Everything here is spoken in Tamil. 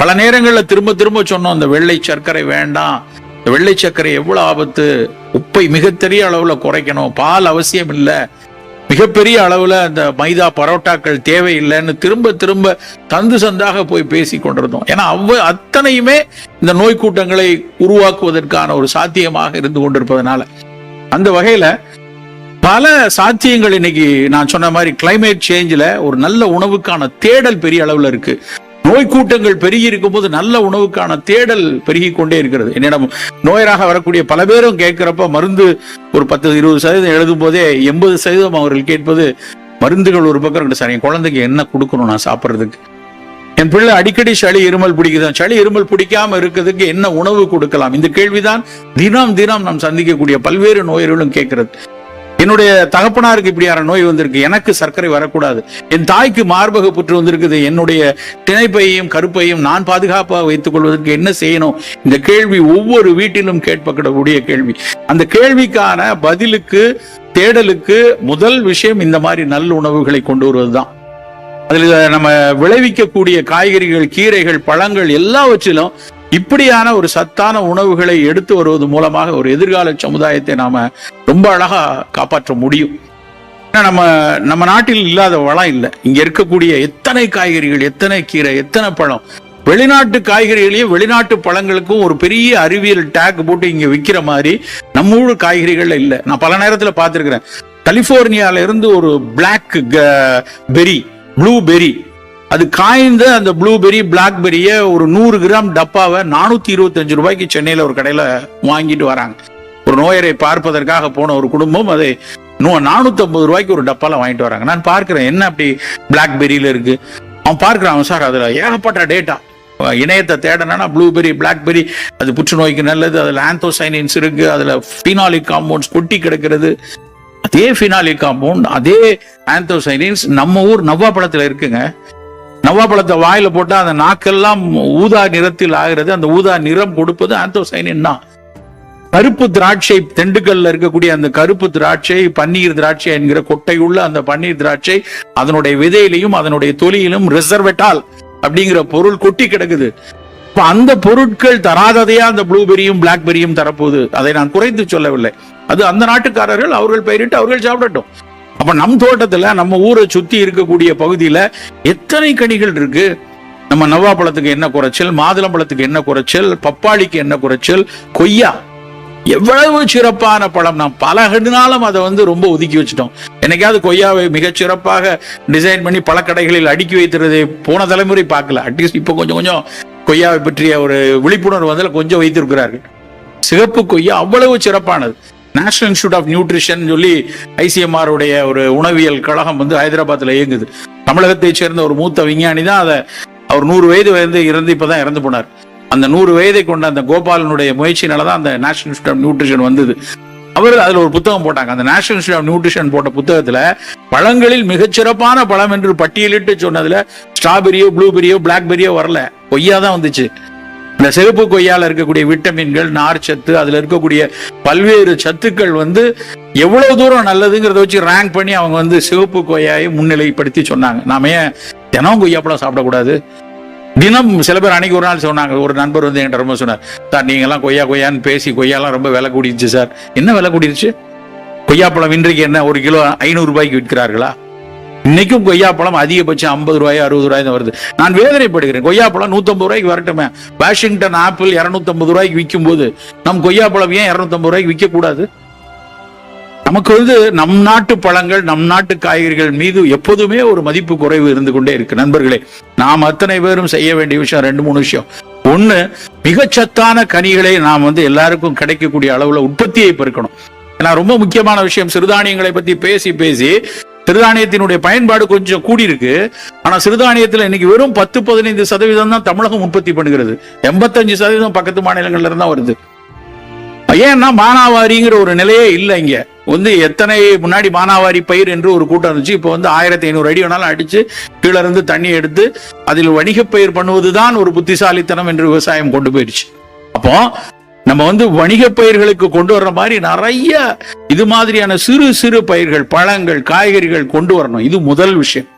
பல நேரங்களில் திரும்ப திரும்ப சொன்னோம் இந்த வெள்ளை சர்க்கரை வேண்டாம். இந்த வெள்ளை சர்க்கரை எவ்வளவு ஆபத்து? உப்பை மிகப்பெரிய அளவில் குறைக்கணும். பால் அவசியம் இல்லை. மிகப்பெரிய அளவில் அந்த மைதா பரோட்டாக்கள் தேவையில்லைன்னு திரும்ப திரும்ப தந்து சந்தாக போய் பேசி கொண்டிருந்தோம். ஏன்னா அவ்வ அத்தனையுமே இந்த நோய் கூட்டங்களை உருவாக்குவதற்கான ஒரு சாத்தியமாக இருந்து கொண்டிருப்பதனால. அந்த வகையில் பல சாத்தியங்கள் இன்னைக்கு நான் சொன்ன மாதிரி கிளைமேட் சேஞ்சில் ஒரு நல்ல உணவுக்கான தேடல் பெரிய அளவில் இருக்கு. நோய் கூட்டங்கள் பெருகி இருக்கும்போது நல்ல உணவுக்கான தேடல் பெருகி கொண்டே இருக்கிறது. என்னிடம் நோயராக வரக்கூடிய பல பேரும் கேட்கிறப்ப மருந்து ஒரு பத்து இருபது சதவீதம் எழுதும் போதே எண்பது சதவீதம் அவர்கள் கேட்பது மருந்துகள் ஒரு பக்கம் ரெண்டு சார். என் குழந்தைக்கு என்ன கொடுக்கணும் நான் சாப்பிட்றதுக்கு? என் பிள்ளை அடிக்கடி சளி இருமல் பிடிக்குதான் சளி இருமல் பிடிக்காம இருக்கிறதுக்கு என்ன உணவு கொடுக்கலாம்? இந்த கேள்விதான் தினம் தினம் நாம் சந்திக்கக்கூடிய பல்வேறு நோயர்களும் கேட்கிறது. என்னுடைய தகப்பனாருக்கு இப்படியான நோய் வந்திருக்கு. எனக்கு சர்க்கரை வரக்கூடாது. என் தாய்க்கு மார்பக புற்று வந்திருக்குது. என்னுடைய திணைப்பையும் கருப்பையும் நான் பாதுகாப்பாக வைத்துக் கொள்வதற்கு என்ன செய்யணும்? இந்த கேள்வி ஒவ்வொரு வீட்டிலும் கேட்பக்கூடிய கேள்வி. அந்த கேள்விக்கான பதிலுக்கு தேடலுக்கு முதல் விஷயம் இந்த மாதிரி நல்ல உணவுகளை கொண்டு வருவதுதான். அதில் நம்ம விளைவிக்கக்கூடிய காய்கறிகள் கீரைகள் பழங்கள் எல்லாவற்றிலும் இப்படியான ஒரு சத்தான உணவுகளை எடுத்து வருவது மூலமாக ஒரு எதிர்கால சமுதாயத்தை நாம ரொம்ப அழகா காப்பாற்ற முடியும். ஏன்னா நம்ம நம்ம நாட்டில் இல்லாத வளம் இல்லை. இங்க இருக்கக்கூடிய எத்தனை காய்கறிகள் எத்தனை கீரை எத்தனை பழம்? வெளிநாட்டு காய்கறிகளையும் வெளிநாட்டு பழங்களுக்கும் ஒரு பெரிய அறிவியல் டேக் போட்டு இங்க விற்கிற மாதிரி நம்ம ஊர் காய்கறிகள்ல இல்லை. நான் பல நேரத்துல பார்த்திருக்கிறேன். கலிபோர்னியால இருந்து ஒரு பிளாக் பெரி ப்ளூ பெரி அது காய்ந்த அந்த ப்ளூபெரி பிளாக்பெரிய ஒரு நூறு கிராம் டப்பாவை நானூத்தி இருபத்தஞ்சு ரூபாய்க்கு சென்னையில ஒரு கடையில வாங்கிட்டு வராங்க. ஒரு நோயரை பார்ப்பதற்காக போன ஒரு குடும்பம் அதை நானூத்தி ஐம்பது ரூபாய்க்கு ஒரு டப்பால வாங்கிட்டு வராங்க. நான் பார்க்கிறேன் என்ன அப்படி பிளாக்பெரியில இருக்கு? அவன் பார்க்கிறான் சார் அதுல ஏகப்பட்ட டேட்டா இணையத்தை தேடனா ப்ளூபெரி பிளாக்பெரி அது புற்றுநோய்க்கு நல்லது அதுல ஆந்தோசைனின்ஸ் இருக்கு அதுல ஃபினாலிக் காம்பவுண்ட்ஸ் கொட்டி கிடக்கிறது. அதே ஃபினாலிக் காம்பவுண்ட் அதே ஆந்தோசைனின்ஸ் நம்ம ஊர் நவ்வாப்பழத்துல இருக்குங்க. நவ்வாப்பழத்தை வாயில போட்டா அந்த நாக்கெல்லாம் ஊதா நிறத்தில் ஆகிறது. அந்த ஊதா நிறம் கொடுப்பது ஆந்தோசைனின் தான். கருப்பு திராட்சை திண்டுக்கல்ல இருக்கக்கூடிய அந்த கருப்பு திராட்சை பன்னீர் திராட்சை என்கிற கொட்டையுள்ள அந்த பன்னீர் திராட்சை அதனுடைய விதையிலையும் அதனுடைய தொலியிலும் ரிசர்வெட்டால் அப்படிங்கிற பொருள் கொட்டி கிடக்குது. இப்ப அந்த பொருட்கள் தராததையா அந்த ப்ளூபெரியும் பிளாக்பெரியும் தரப்போகுது. அதை நான் குறைத்து சொல்லவில்லை. அது அந்த நாட்டுக்காரர்கள் அவர்கள் பெயரிட்டு அவர்கள் சாப்பிடட்டும். அப்ப நம் தோட்டத்துல நம்ம ஊரை சுத்தி இருக்கக்கூடிய பகுதியில எத்தனை கனிகள் இருக்கு? நம்ம நவ்வாப்பழத்துக்கு என்ன குறைச்சல்? மாதுளம்பழத்துக்கு என்ன குறைச்சல்? பப்பாளிக்கு என்ன குறைச்சல்? கொய்யா. எவ்வளவு சிறப்பான பழம். நாம் பல நாளும் அதை வந்து ரொம்ப ஒதுக்கி வச்சுட்டோம். என்னைக்காவது கொய்யாவை மிகச் சிறப்பாக டிசைன் பண்ணி பல கடைகளில் அடுக்கி வைத்திருந்ததை போன தலைமுறை பார்க்கல. அட்லீஸ்ட் இப்போ கொஞ்சம் கொஞ்சம் கொய்யாவை பற்றிய ஒரு விழிப்புணர்வு வந்து கொஞ்சம் வைத்திருக்கிறார்கள். சிகப்பு கொய்யா அவ்வளவு சிறப்பானது. நேஷனல் இன்ஸ்டியூட் ஆஃப் நியூட்ரிஷன் சொல்லி ஐசிஎம்ஆர் உடைய ஒரு உணவியல் கழகம் வந்து ஹைதராபாத்தில் இயங்குது. தமிழகத்தை சேர்ந்த ஒரு மூத்த விஞ்ஞானி தான் அதை அவர் நூறு வயது வந்து இறந்து இப்பதான் இறந்து போனார். அந்த நூறு வயதை கொண்ட அந்த கோபாலனுடைய முயற்சினால தான் அந்த நேஷனல் இன்ஸ்டியூட் ஆஃப் நியூட்ரிஷன் வந்தது. அவர் அதுல ஒரு புத்தகம் போட்டாங்க. அந்த நேஷனல் இன்ஸ்டியூட் ஆஃப் நியூட்ரிஷன் போட்ட புத்தகத்துல பழங்களில் மிகச்சிறப்பான பழம் என்று பட்டியலிட்டு சொன்னதுல ஸ்ட்ராபெரியோ ப்ளூபெரியோ பிளாக்பெரியோ வரல. கொய்யா தான் வந்துச்சு. இந்த சிவப்பு கொய்யால இருக்கக்கூடிய விட்டமின்கள் நார் சத்து அதுல இருக்கக்கூடிய பல்வேறு சத்துக்கள் வந்து எவ்வளவு தூரம் நல்லதுங்கிறத வச்சு ரேங்க் பண்ணி அவங்க வந்து சிவப்பு கொய்யாயை முன்னிலைப்படுத்தி சொன்னாங்க. நாம ஏன் தினம் கொய்யாப்பழம் சாப்பிடக்கூடாது? தினம் சில பேர் அன்னைக்கு ஒரு நாள் சொன்னாங்க. ஒரு நண்பர் வந்து என்கிட்ட ரொம்ப சொன்னார். சார் நீங்கெல்லாம் கொய்யா கொய்யான்னு பேசி கொய்யாலாம் ரொம்ப விலை கூடிருச்சு சார். என்ன விலை கூடிருச்சு கொய்யாப்பழம் இன்றைக்கு என்ன ஒரு கிலோ ஐநூறு ரூபாய்க்கு விற்கிறார்களா? இன்னைக்கும் கொய்யாப்பழம் அதிகபட்சம் ஐம்பது ரூபாய் அறுபது ரூபாய் தான் வருது. நான் வேதனைப்படுகிறேன். கொய்யாப்பழம் நூத்தம்பது ரூபாய்க்கு வரட்டுமே. வாஷிங்டன் ஆப்பிள் இருநூத்தம்பது ரூபாய்க்கு விற்கும் போது நம் கொய்யாப்பழம் ஏன் இருநூத்தம்பது ரூபாய்க்கு விற்க கூடாது நமக்கு வந்து நம் நாட்டு பழங்கள் நம் நாட்டு காய்கறிகள் மீது எப்போதுமே ஒரு மதிப்பு குறைவு இருந்து கொண்டே இருக்கு. நண்பர்களே நாம் அத்தனை பேரும் செய்ய வேண்டிய விஷயம் ரெண்டு மூணு விஷயம். ஒன்னு மிகச்சத்தான கனிகளை நாம் வந்து எல்லாருக்கும் கிடைக்கக்கூடிய அளவுல உற்பத்தியை பெருக்கணும். ஏன்னா ரொம்ப முக்கியமான விஷயம். சிறுதானியங்களை பத்தி பேசி பேசி சிறுதானியத்தினுடைய பயன்பாடு கொஞ்சம் கூடியிருக்கு. ஆனா சிறுதானியத்துல இன்னைக்கு வெறும் பத்து பதினைந்து சதவீதம் தான் தமிழகம் உற்பத்தி பண்ணுகிறது. எண்பத்தஞ்சு சதவீதம் பக்கத்து மாநிலங்கள்ல இருந்தா வருது. ஏன்னா மானாவாரிங்கிற ஒரு நிலையே இல்லை இங்க. வந்து எத்தனை முன்னாடி மானாவாரி பயிர் என்று ஒரு கூட்டம் இருந்துச்சு. இப்போ வந்து ஆயிரத்தி ஐநூறு அடி வேணாலும் அடிச்சு கீழே இருந்து தண்ணி எடுத்து அதில் வணிகப் பயிர் பண்ணுவதுதான் ஒரு புத்திசாலித்தனம் என்று விவசாயம் கொண்டு போயிடுச்சு. அப்போ நம்ம வந்து வணிகப் பயிர்களுக்கு கொண்டு வர்ற மாதிரி நிறைய இது மாதிரியான சிறு சிறு பயிர்கள் பழங்கள் காய்கறிகள் கொண்டு வரணும். இது முதல் விஷயம்.